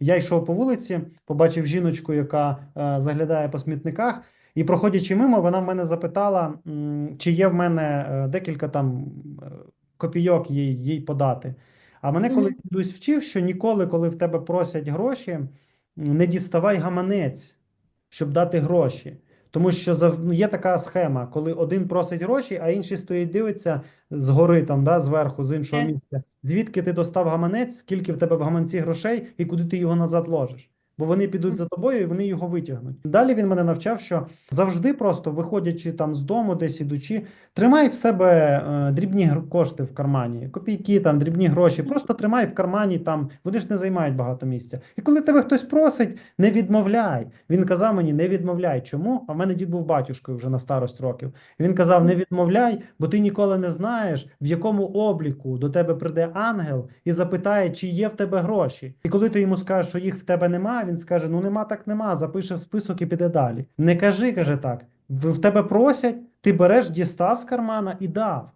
Я йшов по вулиці, побачив жіночку, яка е, заглядає по смітниках, і проходячи мимо, вона в мене запитала, чи є в мене е, декілька там е, копійок їй, їй подати. А мене коли дідусь вчив, що ніколи, коли в тебе просять гроші, не діставай гаманець, щоб дати гроші. Тому що зав- ну, є така схема, коли один просить гроші, а інший стоїть, дивиться згори, там, да, зверху, з іншого Е. місця. Звідки ти достав гаманець, скільки в тебе в гаманці грошей і куди ти його назад ложиш? Бо вони підуть за тобою і вони його витягнуть. Далі він мене навчав, що завжди просто виходячи там з дому, десь ідучи, тримай в себе е, дрібні кошти в кармані, копійки, там, дрібні гроші. Просто тримай в кармані, там вони ж не займають багато місця. І коли тебе хтось просить, не відмовляй. Він казав мені, не відмовляй. Чому? А в мене дід був батюшкою вже на старость років. Він казав: не відмовляй, бо ти ніколи не знаєш, в якому обліку до тебе прийде ангел і запитає, чи є в тебе гроші. І коли ти йому скажеш, що їх в тебе нема, він скаже: Ну нема, так нема. Запише в список і піде далі. Не кажи, каже так. В тебе просять, ти береш, дістав з кармана і дав.